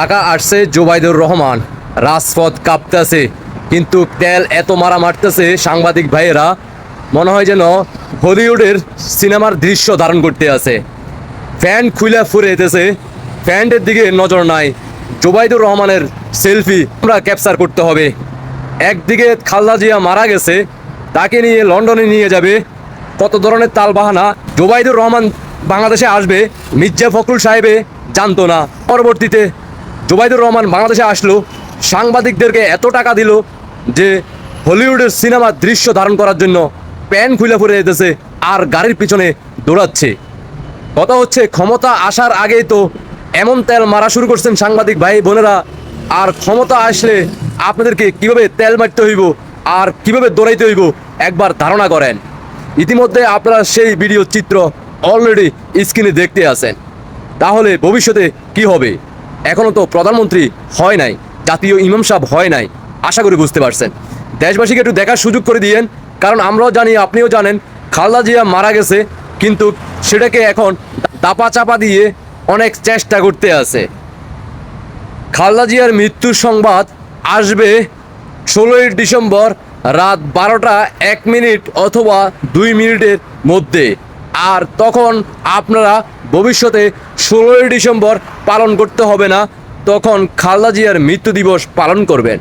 টাকা আসছে জোবাইদুর রহমান। রাজপথ কাঁপতেছে, কিন্তু তেল এত মারা মারতেছে সাংবাদিক ভাইয়েরা, মনে হয় যেন হলিউডের সিনেমার দৃশ্য ধারণ করতে আছে। ফ্যান খুলে ফুরে যেতেছে ফ্যানের দিকে নজর নাই। জোবাইদুর রহমানের সেলফি আমরা ক্যাপচার করতে হবে। একদিকে খালদা জিয়া মারা গেছে, তাকে নিয়ে লন্ডনে নিয়ে যাবে। কত ধরনের তাল বাহানা জোবাইদুর রহমান বাংলাদেশে আসবে, মির্জা ফখরুল সাহেবে জানতো না। পরবর্তীতে জোবাইদুর রহমান বাংলাদেশে আসলো, সাংবাদিকদেরকে এত টাকা দিল যে হলিউডের সিনেমার দৃশ্য ধারণ করার জন্য প্যান খুলে ফুরে যেতেছে আর গাড়ির পিছনে দৌড়াচ্ছে। কথা হচ্ছে, ক্ষমতা আসার আগেই তো এমন তেল মারা শুরু করছেন সাংবাদিক ভাই বোনেরা। আর ক্ষমতা আসলে আপনাদেরকে কীভাবে তেল মারতে হইব আর কীভাবে দৌড়াইতে হইব একবার ধারণা করেন। ইতিমধ্যে আপনারা সেই ভিডিও চিত্র অলরেডি স্ক্রিনে দেখতে আছেন। তাহলে ভবিষ্যতে কি হবে? এখনও তো প্রধানমন্ত্রী হয় নাই, জাতীয় ইমাম সাহেব হয় নাই, আশা করি বুঝতে পারছেন। দেশবাসীকে একটু দেখার সুযোগ করে দিয়েন, কারণ আমরাও জানি, আপনিও জানেন, খালদা জিয়া মারা গেছে, কিন্তু সেটাকে এখন দাপা চাপা দিয়ে অনেক চেষ্টা করতে আছে। খালদা জিয়ার মৃত্যুর সংবাদ আসবে ষোলোই ডিসেম্বর রাত বারোটা এক মিনিট অথবা দুই মিনিটের মধ্যে। আর তখন আপনারা ভবিষ্যতে ষোলোই ডিসেম্বর পালন করতে হবে না তখন খালদা জিয়ার মৃত্যু দিবস পালন করবেন।